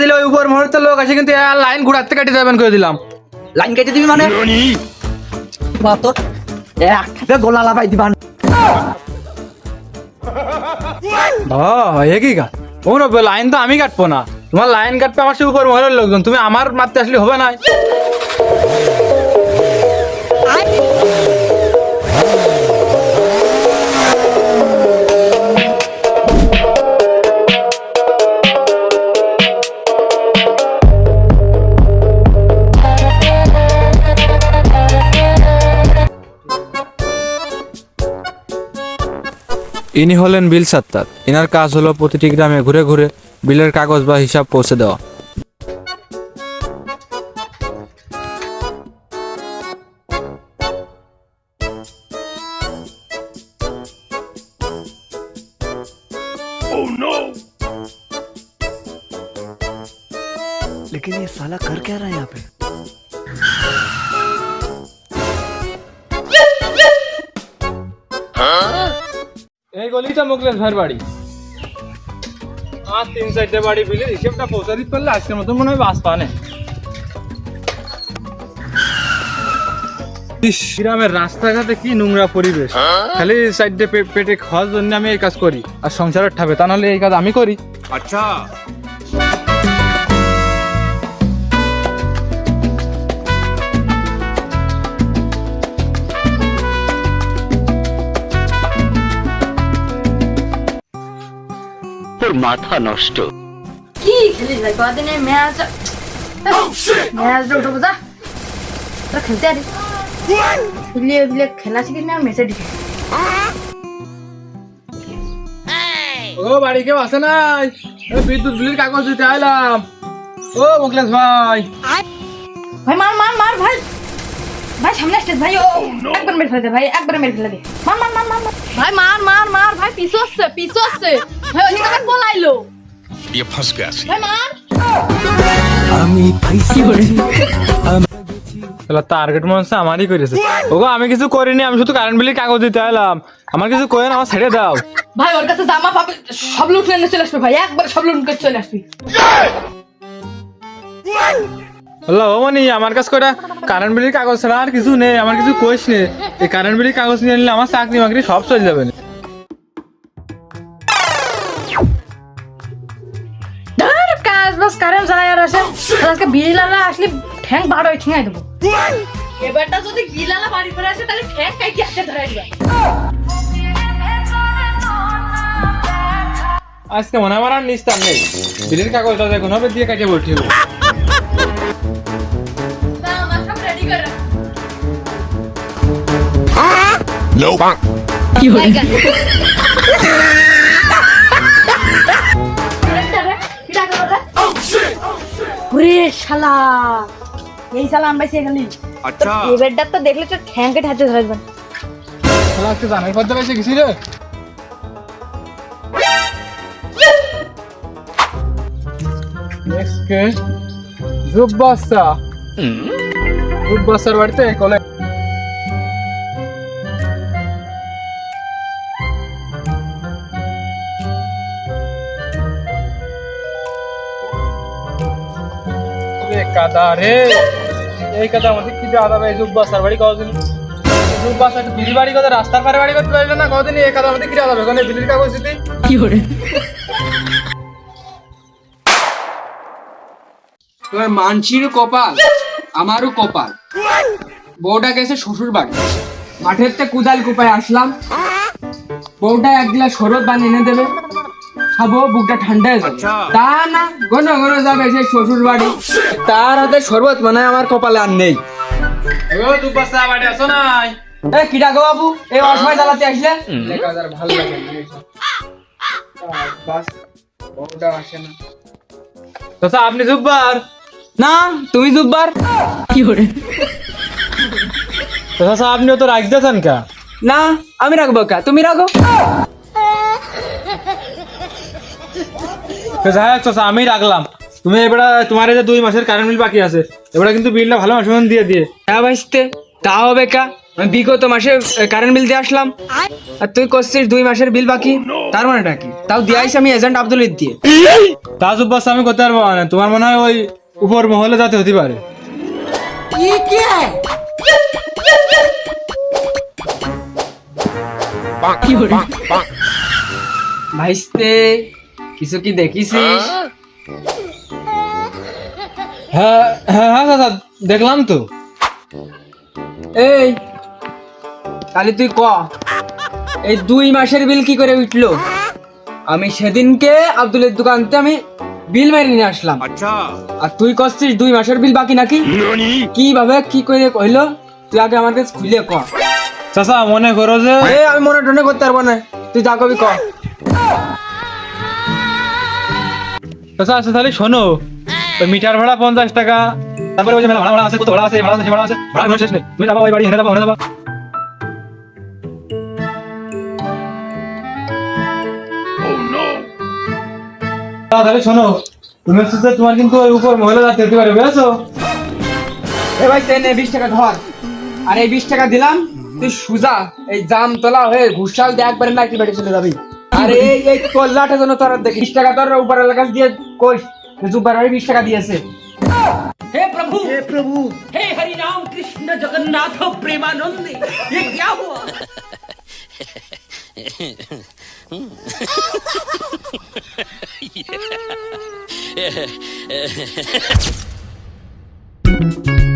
দিলে ওই উপর লোক আছে কিন্তু লাইন ঘুরাতে কাটি যাবেন করে দিলাম। লাইন কেটে দিবি মানে? গোলা লাগাই দিবা ও এ কি গা? ও না লাইন তো আমি কাটবো না। তোমার লাইন কাটবে আমার সে উপর মহলের লোকজন। তুমি আমার মারতে আসলে হবে না। ইনি হলেন বিল সাত্তার এনার কাজ হলো প্রতিটি গ্রামে ঘুরে ঘুরে বিলের কাগজ বা হিসাব পৌঁছে দেওয়া लेकिन ये साला कर क्या रहा है यहाँ पे গলিটা মুখলে ভাইয়ের বাড়ি। আর তিন চারটে বাড়ি বিলের হিসেবটা পৌঁছা দিতে পারলে আজকের মতো মনে হয় বাস পানে গ্রামের রাস্তাঘাটে কি নোংরা পরিবেশ। খালি সাইডে পেটে খাওয়ার জন্য আমি এই কাজ করি। আর সংসারের ঠাবে তা নাহলে এই কাজ আমি করি। কি খেলিস ভাই? কদিন এই ম্যাচ ম্যাচ উঠবো যা। তোরা খেলতে আরে। বিলিয়ে বিলিয়ে খেলা শিখিস না মেসে দিকে ও বাড়ি কেউ আসে নাই? এ, বিদ্যুৎ বিলের কাগজ দিতে আইলাম। ও মুকলেশ ভাই। ভাই মার মার মার ভাই। ভাই সামনে আসছিস ভাই ও একবার মেরে ফেলে দে ভাই একবার মেরে ফেলে দে মার মার মার মার মার। ভাই মার মার মার ভাই পিছু আসছে পিছু আসছে ভাই ওদিকে আবার পলাইলো ये फंस गया सी ভাই মার তাহলে টার্গেট মনে হচ্ছে আমারই করেছে ওগো আমি কিছু করিনি আমি শুধু কারেন্ট বিলের কাগজ দিতে আইলাম আমার কিছু করেন আমার ছেড়ে দাও ভাই ওর কাছে জামা পাবে সব লুট নিয়ে চলে আসবে ভাই একবার সব লুট করে চলে আসবি ও মানে আমার কাছে কটা কারেন্ট বিলের কাগজ ছাড়া আর কিছু নেই আমার কিছু কোষ নেই এই কারেন্ট বিলের কাগজ নিয়ে নিলে আমার চাকরি মাকরি সব চলে যাবে কাজ বাস কারেন্ট যায় আর আসে। আজকে বিড়িলালা আসলে ঠ্যাং বাড়ো ঠেঙাই দেবো। এবারটা যদি বাড়ি আসে তাহলে ঠ্যাং ধরাই দিবা। আজকে মনে আমার আর নিস্তার নেই। বিলের কাগজটা দেখুন হবে দিয়ে কাটিয়ে বলছি Nope. ওরে শালা এই শালা আমরা সে গেলি। আচ্ছা। এবারটা তো দেখলে তো ঠ্যাং কেটে হাতে ধরাই আজকে জানাই পদ্মা পাইছে গেছি রে। নেক্সট কে জুব্বাসা জুব্বাসার বাড়িতে কলে রে এই আমাদের কি দাদা ভাই বাড়ি কদিন বিলি বাড়ি কথা রাস্তার পারে বাড়ি করতে পারলে না? কদিন এই আমাদের কি দাদা ভাই বিলির কাগজ দিতে এবার মানসির কপাল আমারও কপাল। বউটা গেছে শ্বশুর বাড়ি। মাঠের তে কুদাল কুপায় আসলাম। বউটা এক গ্লাস শরৎ বানিয়ে এনে দেবে। খাব বুকটা ঠান্ডা হয়ে যাবে তা না ঘন ঘন যাবে সেই শ্বশুর বাড়ি তার হাতে শরবত মানে আমার কপালে আর নেই। ও জুব্বাসা বাড়ি আসো নাই? এ কিটা গো বাবু? এই অসময় জ্বালাতে আসলে? ভালো লাগে না এইসব। আহ, বাস বউটা আসে না। তো আপনি জুব্বার? না তুমি জুব্বার? তো চাচা আপনিও তো রাখতেছেন কা? না আমি রাখব কা? তুমি রাখো। যাই হোক চাচা আমি রাখলাম। তুমি এবারে তোমার এই যে দুই মাসের কারেন্ট বিল বাকি আছে এবারে কিন্তু বিলটা ভালো মাসে দিয়ে দিয়ে। হ্যাঁ ভাইস্তে তা হবে কা? আমি বিগত মাসে কারেন্ট বিল দিয়ে আসলাম। আর তুই করছিস দুই মাসের বিল বাকি? তার মানেটা কি? তাও দিয়াইস আমি এজেন্ট আব্দুল দিয়ে। তা জুব্বাস আমি করতে পারব না তোমার মনে হয় ওই উপর মহলে যাতে হতে পারে। ভাইস্তে কিছু কি দেখিছিস? হ্যাঁ হ্যাঁ হ্যাঁ দাদা দেখলাম তো। এই তাহলে তুই ক? এই দুই মাসের বিল কি করে উঠল? আমি সেদিনকে আব্দুলের দোকানতে আমি বিল মেরে নিয়ে আসলাম। আচ্ছা। আর তুই করছিস দুই মাসের বিল বাকি নাকি? কীভাবে কি করে কইলো তুই আগে আমার কাছে খুলে ক। চাচা মনে করো যে এ আমি মনে টনে করতে পারব না। তুই যা কবি ক। তাহলে শোনো মিটার ভাড়া পঞ্চাশ টাকা, তারপরে ভাড়া ভাড়া আছে, কত ভাড়া আছে, ভাড়া ভাড়া আছে, ভাড়া শেষ নেই। তুমি ওই বাড়ি তাহলে শোনো, তুমি তোমার কিন্তু ওই উপর মহিলা যাতে হতে পারে, বুঝেছ? এ ভাই নে বিশ টাকা ধর। আর এই বিশ টাকা দিলাম, তুই সুজা, এই জাম তোলা হয়ে ঘুষাল দিয়ে একবারে নাকি বাড়ি চলে যাবি। আর এই এই কল্লাটা যেন তোর দেখি বিশ টাকা তোর উপর এলাকা দিয়ে কই জুব্বার ভাই বিশ টাকা দিয়েছে हे प्रभु हे प्रभु हे हरि राम कृष्ण जगन्नाथ प्रेमानंद ये क्या हुआ ও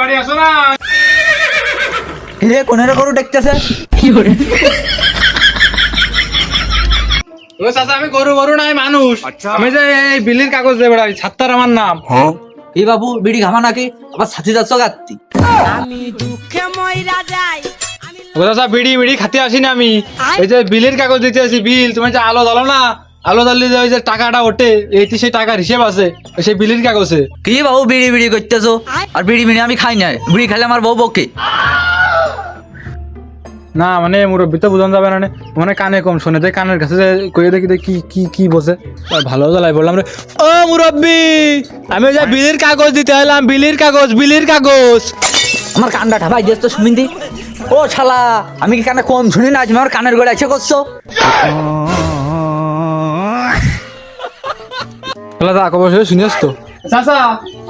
বাড়ি আসো না। রে কোনের গরু দেখতেছে। ও চাচা আমি গরু গরু নাই মানুষ। আমি যে এই বিলির কাগজ বেড়াই ছাত্তার আমার নাম। এই বাবু বিড়ি ঘামা নাকি? আবার সাথে যাচ্ছ গাত্তি। ও চাচা বিড়ি বিড়ি খাতে আসি না আমি এই যে বিলের কাগজ দিতে আসি বিল তুমি যে আলো জ্বালো না। ওই যে টাকাটা ওঠে এইটি সেই টাকার হিসেব আছে সেই বিলির কাগজে। কি বাবু বিড়ি বিড়ি করতেছো? আর বিড়ি বিড়ি আমি খাই না বিড়ি আমার বউ বকে। না মানে মুরব্বী তো বুঝানো যাবে না নে। মানে কানে কম শোনে তাই কানের কাছে কয়ে দেখি দেখি কি কি কি বসে। ভালো জ্বালাই বললাম রে ও মুরব্বী আমি যে বিলির কাগজ দিতে এলাম বিলির কাগজ বিলির কাগজ। আমার কানটা ঠাপাই দিয়েছ তো সুমিন্দি ও শালা আমি কি কানে কম শুনি না তুমি আমার কানের গোড়া এসে করছ? শুনিস তো চাচা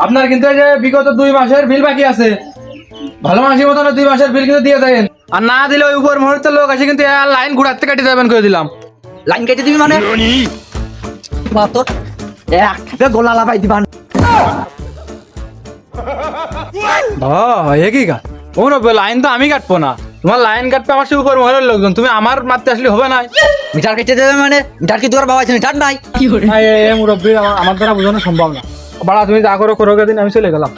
আপনার কিন্তু এই যে বিগত দুই মাসের বিল বাকি আছে। ভালো মাসের মতন দুই মাসের বিল কিন্তু দিয়ে দেন। আর না দিলে ওই উপর মুহূর্তে লোক আছে কিন্তু লাইন ঘুরাতে কাটি যাবেন করে দিলাম। লাইন কেটে দিবি মানে? গোলা লাগাই দিবা বাবা এ কি কাজ ও লাইন তো আমি কাটবো না। তোমার লাইন কাটতে আমার শুরু করব ঘরের লোকজন। তুমি আমার মারতে আসলে হবে না। মিটার কেটে দেবে মানে? মিটার কি তোর বাবা আছে? মিটার নাই? কি মুরব্বী আমার দ্বারা বোঝানো সম্ভব না। বাড়া তুমি যা করো করো দিন আমি চলে গেলাম।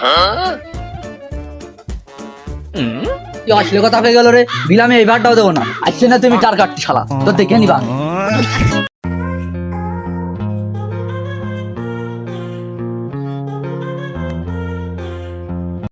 আসলে কথা হয়ে গেল রে? বিলামে আমি এইবারটাও দেবো না। আসছে না তুমি টার কাটতি শালা। তো দেখে নিবা।